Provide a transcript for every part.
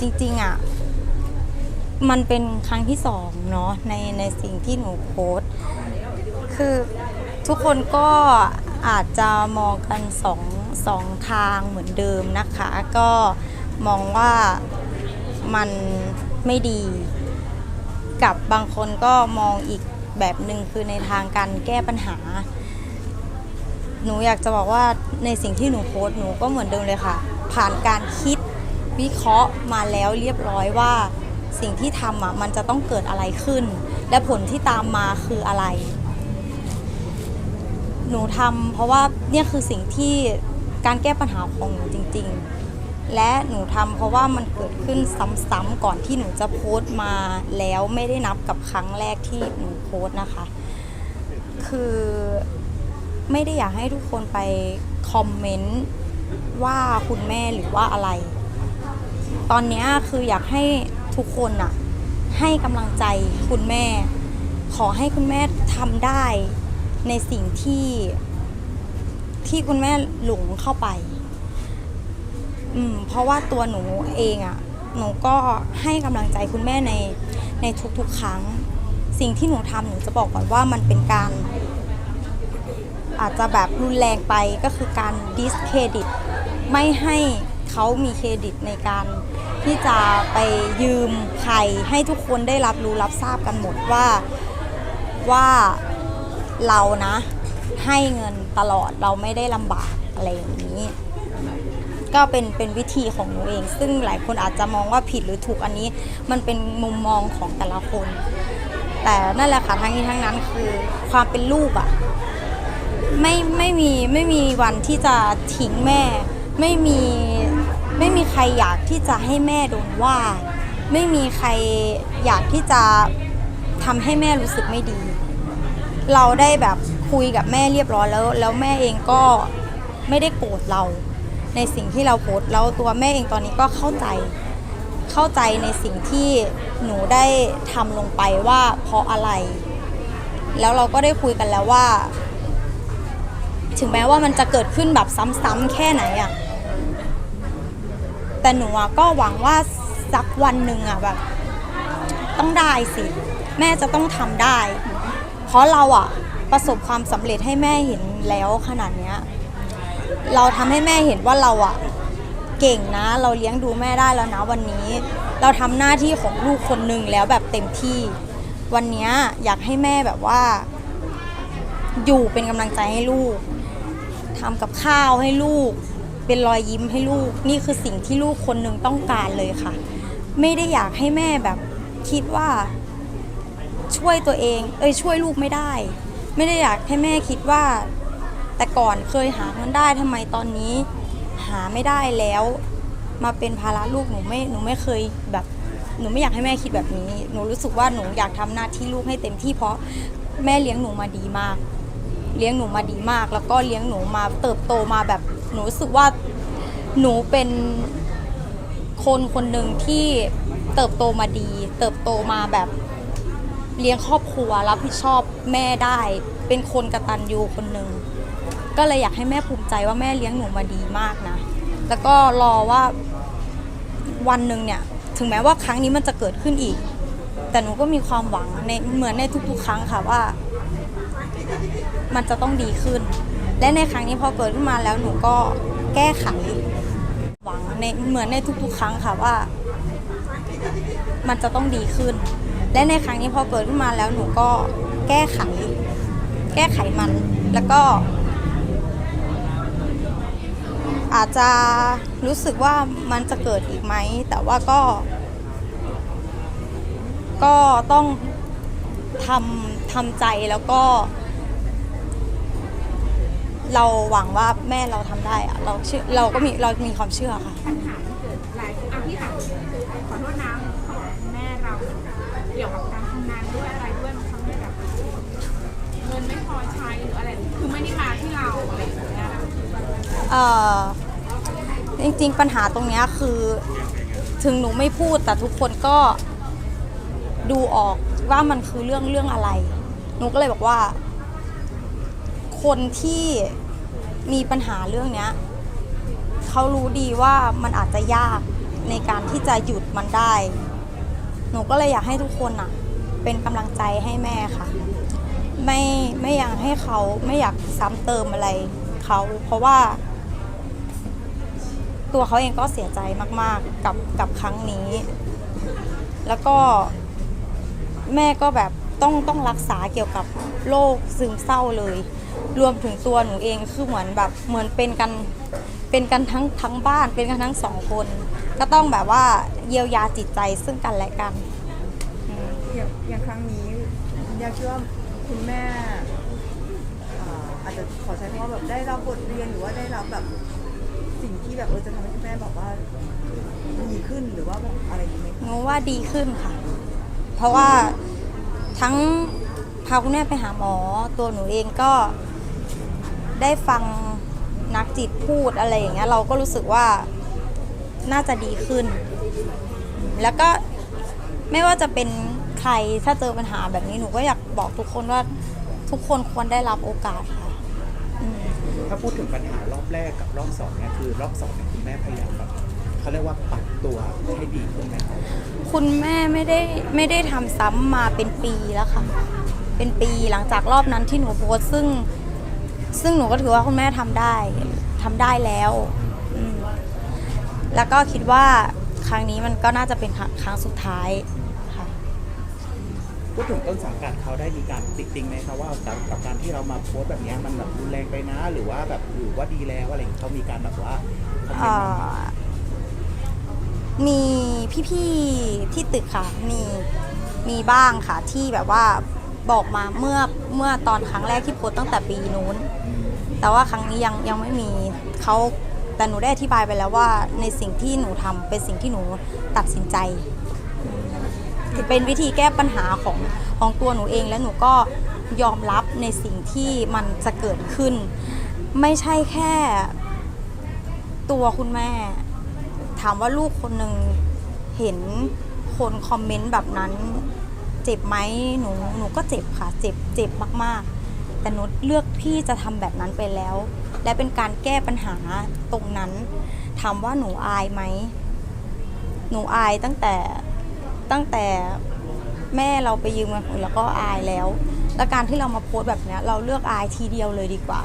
จริงๆอะมันเป็นครั้งที่สองเนาะในในสิ่งที่หนูโพสคือทุกคนก็อาจจะมองกันสองสองทางเหมือนเดิมนะคะ ก็มองว่ามันไม่ดี กับบางคนก็มองอีกแบบหนึ่งคือในทางการแก้ปัญหา หนูอยากจะบอกว่าในสิ่งที่หนูโพสหนูก็เหมือนเดิมเลยค่ะ ผ่านการคิด วิเคราะห์มาแล้วเรียบร้อยว่าสิ่งที่ทำอะมันจะต้องเกิดอะไรขึ้น และผลที่ตามมาคืออะไร หนูทำเพราะว่าเนี่ยคือสิ่งที่การแก้ปัญหาของหนูจริง ๆ และหนูทำเพราะว่ามันเกิดขึ้นซ้ำๆก่อนที่หนูจะโพสต์มาแล้วไม่ได้นับกับครั้งแรกที่หนูโพสต์นะคะ คือไม่ได้อยากให้ทุกคนไปคอมเมนต์ว่าคุณแม่หรือว่าอะไร ตอนนี้คืออยากให้ทุกคนอะให้กำลังใจคุณแม่ ขอให้คุณแม่ทำได้ในสิ่งที่ที่คุณแม่หลงเข้าไป อืม เพราะว่าตัวหนูเองอะหนูก็ให้กำลังใจคุณแม่ในในทุกๆ ครั้ง สิ่งที่หนูทำหนูจะบอกก่อนว่ามันเป็นการ อาจจะแบบรุนแรงไปก็คือการดิสเครดิตไม่ให้ เขามีเครดิตในการที่จะไปยืมใครให้ทุกคนได้รับรู้รับทราบกันหมดว่าว่าเรานะ ให้เงินตลอดเราไม่ได้ลำบากอะไรอย่างนี้ ก็เป็นเป็นวิธีของหนูเอง ซึ่งหลายคนอาจจะมองว่าผิดหรือถูกอันนี้ มันเป็นมุมมองของแต่ละคน แต่นั่นแหละค่ะทั้งนี้ทั้งนั้นคือความเป็นลูกอะไม่ไม่มีไม่มีวันที่จะทิ้งแม่ ไม่มี ไม่มีใครอยากที่จะให้แม่โดนว่า ไม่มีใครอยากที่จะทำให้แม่รู้สึกไม่ดี เราได้แบบคุยกับแม่เรียบร้อยแล้ว แล้วแม่เองก็ไม่ได้โกรธเรา ในสิ่งที่เราโพสแล้วตัวแม่เองตอนนี้ก็เข้าใจ เข้าใจในสิ่งที่หนูได้ทำลงไปว่าเพราะอะไร แล้วเราก็ได้คุยกันแล้วว่า ถึงแม้ว่ามันจะเกิดขึ้นแบบซ้ำๆแค่ไหนอะ แต่หนูอะก็หวังว่าสักวันหนึ่งอะแบบ ต้องได้สิ แม่จะต้องทำได้ เพราะเราอะประสบความสำเร็จให้แม่เห็นแล้วขนาดเนี้ยเราทำให้แม่เห็นว่าเราอะเก่งนะ เราเลี้ยงดูแม่ได้แล้วนะวันนี้ เราทำหน้าที่ของลูกคนหนึ่งแล้วแบบเต็มที่ วันเนี้ยอยากให้แม่แบบว่า อยู่เป็นกำลังใจให้ลูกทำกับข้าวให้ลูก เป็นรอยยิ้มให้ลูก นี่คือสิ่งที่ลูกคนหนึ่งต้องการเลยค่ะ ไม่ได้อยากให้แม่แบบคิดว่าช่วยตัวเอง เอ้ยช่วยลูกไม่ได้ ไม่ได้อยากให้แม่คิดว่า แต่ก่อนเคยหาเงินได้ทำไมตอนนี้ หาไม่ได้แล้ว มาเป็นภาระลูกหนูไม่หนูไม่เคยแบบหนูไม่อยากให้แม่คิดแบบนี้ หนูรู้สึกว่าหนูอยากทำหน้าที่ลูกให้เต็มที่เพราะแม่เลี้ยงหนูมาดีมาก เลี้ยงหนูมาดีมาก แล้วก็เลี้ยงหนูมาเติบโตมาแบบ หนูรู้สึกว่าหนูเป็นคนคนหนึ่งที่เติบโตมาดี เติบโตมาแบบเลี้ยงครอบครัวรับผิดชอบแม่ได้ เป็นคนกระตันยูคนหนึ่งก็เลยอยากให้แม่ภูมิใจว่าแม่เลี้ยงหนูมาดีมากนะ แล้วก็รอว่าวันหนึ่งเนี่ย ถึงแม้ว่าครั้งนี้มันจะเกิดขึ้นอีก แต่หนูก็มีความหวังในเหมือนในทุกๆ ครั้งค่ะว่า มันจะต้องดีขึ้น และในครั้งนี้พอเกิดขึ้นมาแล้วหนูก็แก้ไขหวังในเหมือนในทุกๆ ครั้งค่ะว่า มันจะต้องดีขึ้น และในครั้งนี้พอเกิดขึ้นมาแล้วหนูก็แก้ไข แก้ไขมัน แล้วก็ อาจจะรู้สึกว่ามันจะเกิดอีกไหม แต่ว่าก็ ก็ต้องทำทำใจแล้วก็ เราหวังว่าแม่เราทำได้อะเราเชื่อเราก็มีเรามีความเชื่อค่ะ ปัญหาที่เกิดหลายอาที่ถามขอโทษนะของแม่เราเกี่ยวกับการทำงานด้วยอะไรด้วยมันทำให้แบบเงินไม่พอใช้หรืออะไร คือไม่ได้มาที่เราอะไรอย่างเงี้ยเอ่อจริงๆปัญหาตรงเนี้ยคือถึงหนูไม่พูดแต่ทุกคนก็ดูออกว่ามันคือเรื่องเรื่องอะไร หนูก็เลยบอกว่า คนที่ มีปัญหาเรื่องเนี้ยเขารู้ดีว่ามันอาจจะยากในการที่จะหยุดมันได้ หนูก็เลยอยากให้ทุกคนอะเป็นกำลังใจให้แม่ค่ะ ไม่ไม่อยากให้เขาไม่อยากซ้ำเติมอะไรเขาเพราะว่า ตัวเขาเองก็เสียใจมาก ๆ กับกับครั้งนี้ แล้วก็แม่ก็แบบต้องต้องรักษาเกี่ยวกับโรคซึมเศร้าเลย รวมถึงตัวหนูเองคือเหมือนแบบเหมือนเป็นกันเป็นกันทั้งทั้งบ้านเป็นกันทั้งสองคน ก็ต้องแบบว่าเยียวยาจิตใจซึ่งกันและกันอืมอย่างอย่างครั้งนี้คุณย่าคิดว่าคุณแม่อ่าอาจจะขอใช้คำว่าแบบได้รับบทเรียนหรือว่าได้รับแบบสิ่งที่แบบเออจะทำให้คุณแม่แบบว่าดีขึ้นหรือว่าแบบอะไรอย่างนี้ไหมหนูว่าดีขึ้นค่ะ เพราะว่าทั้งพาคุณแม่ไปหาหมอตัวหนูเองก็ ได้ฟังนักจิตพูดอะไรอย่างเงี้ยเราก็รู้สึกว่าน่าจะดีขึ้น แล้วก็ไม่ว่าจะเป็นใครถ้าเจอปัญหาแบบนี้หนูก็อยากบอกทุกคนว่าทุกคนควรได้รับโอกาสค่ะอืม ถ้าพูดถึงปัญหารอบแรกกับรอบสองเนี่ยคือรอบสองเนี่ยคุณแม่พยายามแบบเขาเรียกว่าปรับตัวให้ดีขึ้นไหมครับคุณแม่ไม่ได้ไม่ได้ทำซ้ำมาเป็นปีแล้วค่ะ เป็นปีหลังจากรอบนั้นที่หนูโพสต์ซึ่ง ซึ่งหนูก็ถือว่าคุณแม่ทำได้ทำได้แล้วอืมแล้วก็คิดว่าครั้งนี้มันก็น่าจะเป็นครั้งครั้งสุดท้ายค่ะ พูดถึงต้นสังกัดเขาได้มีการติดติงไหมครับว่ากับกับการที่เรามาโพสต์แบบเนี้ยมันแบบรุนแรงไปนะ หรือว่าแบบหรือว่าดีแล้วอะไรอย่างเงี้ยเขามีการแบบว่าคอมเมนเอ่ต์มาไหม อมีพี่ ๆ ที่ตึกค่ะ มีมีบ้างค่ะที่แบบว่า บอกมาเมื่อเมื่อตอนครั้งแรกที่โพสต์ตั้งแต่ปีนู้น แต่ว่าครั้งนี้ยังยังไม่มีเขาแต่หนูได้อธิบายไปแล้วว่าในสิ่งที่หนูทำเป็นสิ่งที่หนูตัดสินใจเป็นวิธีแก้ปัญหาของของตัวหนูเอง และหนูก็ยอมรับในสิ่งที่มันจะเกิดขึ้น ไม่ใช่แค่ตัวคุณแม่ ถามว่าลูกคนหนึ่งเห็นคนคอมเมนต์แบบนั้น เจ็บไหมหนูหนูก็เจ็บค่ะ เจ็บเจ็บมากๆ แต่หนูเลือกที่จะทำแบบนั้นไปแล้ว และเป็นการแก้ปัญหาตรงนั้น ถามว่าหนูอายไหมหนูอายตั้งแต่ตั้งแต่แม่เราไปยืมเงินแล้วก็อายแล้ว และการที่เรามาโพสต์แบบนี้เราเลือกอายทีเดียวเลยดีกว่า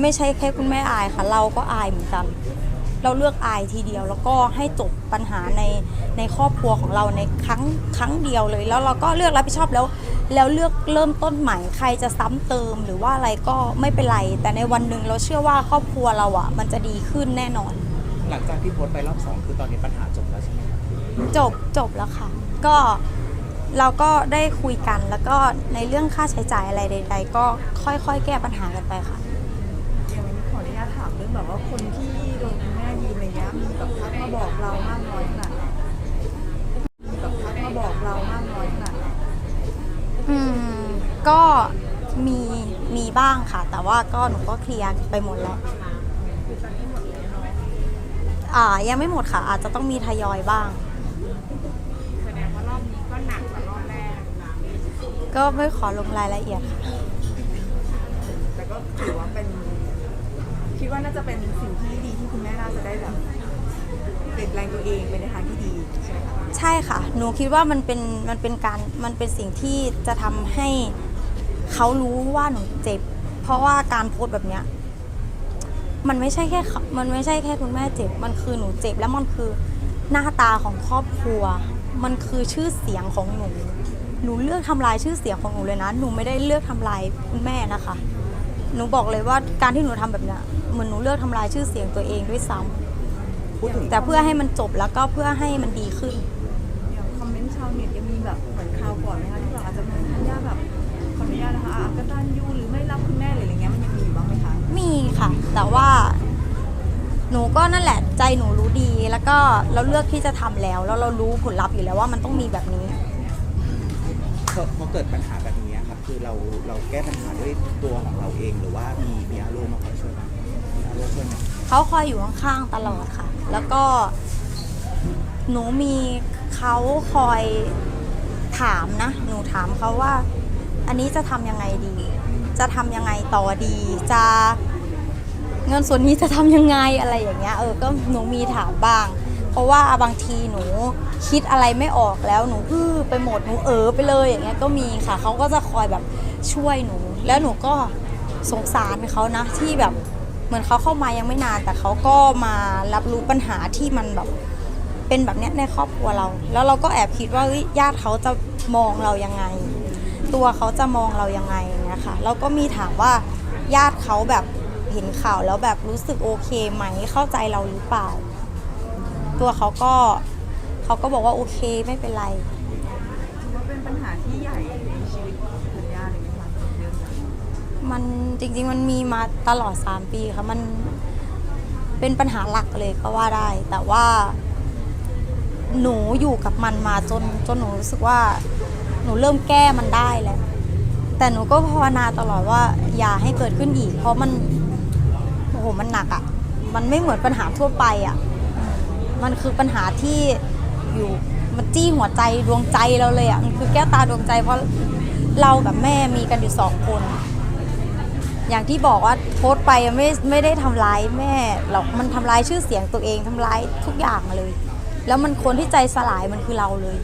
ไม่ใช่แค่คุณแม่อายค่ะ เราก็อายเหมือนกัน เราเลือกอายทีเดียว แล้วก็ให้จบปัญหาในในครอบครัวของเราในครั้งครั้งเดียวเลย แล้วเราก็เลือกรับผิดชอบแล้ว แล้วเลือกเริ่มต้นใหม่ใครจะซ้ำเติมหรือว่าอะไรก็ไม่เป็นไร แต่ในวันหนึ่งเราเชื่อว่าครอบครัวเราอะ่ะ มันจะดีขึ้นแน่นอน หลังจากที่โพสต์ไปรอบสองคือตอนนี้ปัญหาจบแล้วใช่ไหมครับจบจบแล้วค่ะ ก็เราก็ได้คุยกันแล้วก็ในเรื่องค่าใช้จ่ายอะไรใด ๆ ก็ค่อยๆ แก้ปัญหากันไปค่ะ อย่างนี้ขออนุญาตถามเรื่องแบบว่าคนที่โดนคุณแม่ยืมอะไรเงี้ยมีแบบทักมาบอกเรามากน้อยขนาดไหนมีแบบทักมาบอกเรามากน้อยขนาดไหน อืมก็มีมี บ้างค่ะ แต่ว่าก็หนูก็เคลียร์ไปหมดแล้วอ่ายังไม่หมดค่ะ อาจจะต้องมีทยอยบ้าง แสดงว่ารอบนี้ก็หนักกว่ารอบแรกก็ไม่ขอลงรายละเอียดค่ะ แต่ก็ถือว่าเป็น คิดว่าน่าจะเป็นสิ่งที่ดีที่คุณแม่น่าจะได้แบบเปลี่ยนแปลงตัวเองไปในทางที่ดีใช่ไหมคะ ใช่ค่ะ หนูคิดว่ามันเป็นมันเป็นการมันเป็นสิ่งที่จะทำให้ เขารู้ว่าหนูเจ็บ เพราะว่าการโพสต์แบบเนี้ย มันไม่ใช่แค่เขามันไม่ใช่แค่คุณแม่เจ็บ มันคือหนูเจ็บ แล้วมันคือหน้าตาของครอบครัว มันคือชื่อเสียงของหนู หนูเลือกทำลายชื่อเสียงของหนูเลยนะ หนูไม่ได้เลือกทำลายคุณแม่นะคะ หนูบอกเลยว่าการที่หนูทำแบบเนี้ยเหมือนหนูเลือกทำลายชื่อเสียงตัวเองด้วยซ้ำพูดถึงแต่เพื่อให้มันจบแล้วก็เพื่อให้มันดีขึ้น ก็นั่นแหละใจหนูรู้ดี แล้วก็เราเลือกที่จะทำแล้ว แล้วเรารู้ผลลัพธ์อยู่แล้วว่ามันต้องมีแบบนี้ พอพอเกิดปัญหาแบบนี้ครับคือเราเราแก้ปัญหาด้วยตัวของเราเองหรือว่ามีมีอารุมาคอยช่วยไหมมีอารุช่วยไหมเขาคอยอยู่ข้างๆตลอดค่ะ แล้วก็ หนูมีเขาคอยถามนะ หนูถามเขาว่า อันนี้จะทำยังไงดี จะทำยังไงต่อดี จะ เงินส่วนนี้จะทำยังไงอะไรอย่างเงี้ยเออก็หนูมีถามบ้าง เพราะว่าบางทีหนูคิดอะไรไม่ออกแล้วหนูอื้อไปหมดหนูเออไปเลยอย่างเงี้ยก็มีค่ะเขาก็จะคอยแบบช่วยหนู แล้วหนูก็สงสารเขานะที่แบบเหมือนเขาเข้ามายังไม่นาน แต่เขาก็มารับรู้ปัญหาที่มันแบบเป็นแบบเนี้ยในครอบครัวเรา แล้วเราก็แอบคิดว่าญาติเขาจะมองเรายังไง ตัวเขาจะมองเรายังไงเงี้ยค่ะแล้วก็มีถามว่าญาติเขาแบบ เห็นข่าวแล้วแบบรู้สึกโอเคไหมเข้าใจเราหรือเปล่า ตัวเขาก็เขาก็บอกว่าโอเคไม่เป็นไรถือว่าเป็นปัญหาที่ใหญ่ในชีวิตของธัญญาเลยไหมคะเรื่องนี้มันจริง ๆ มันมีมาตลอด 3 ปีค่ะมันเป็นปัญหาหลักเลยก็ว่าได้ แต่ว่า หนูอยู่กับมันมาจนจนหนูรู้สึกว่า หนูเริ่มแก้มันได้แหละแต่หนูก็ภาวนาตลอดว่าอย่าให้เกิดขึ้นอีก เพราะมัน โอ้โหมันหนักอะ่ะ มันไม่เหมือนปัญหาทั่วไปอะ่ะ มันคือปัญหาที่อยู่มันจี้หัวใจดวงใจเราเลยอะ่ะมันคือแก้วตาดวงใจเพราะเรากับแม่มีกันอยู่สองคน อย่างที่บอกว่าโพสต์ไปไม่ไม่ได้ทำร้ายแม่หรอกมันทำร้ายชื่อเสียงตัวเองทำร้ายทุกอย่างเลย แล้วมันคนที่ใจสลายมันคือเราเลย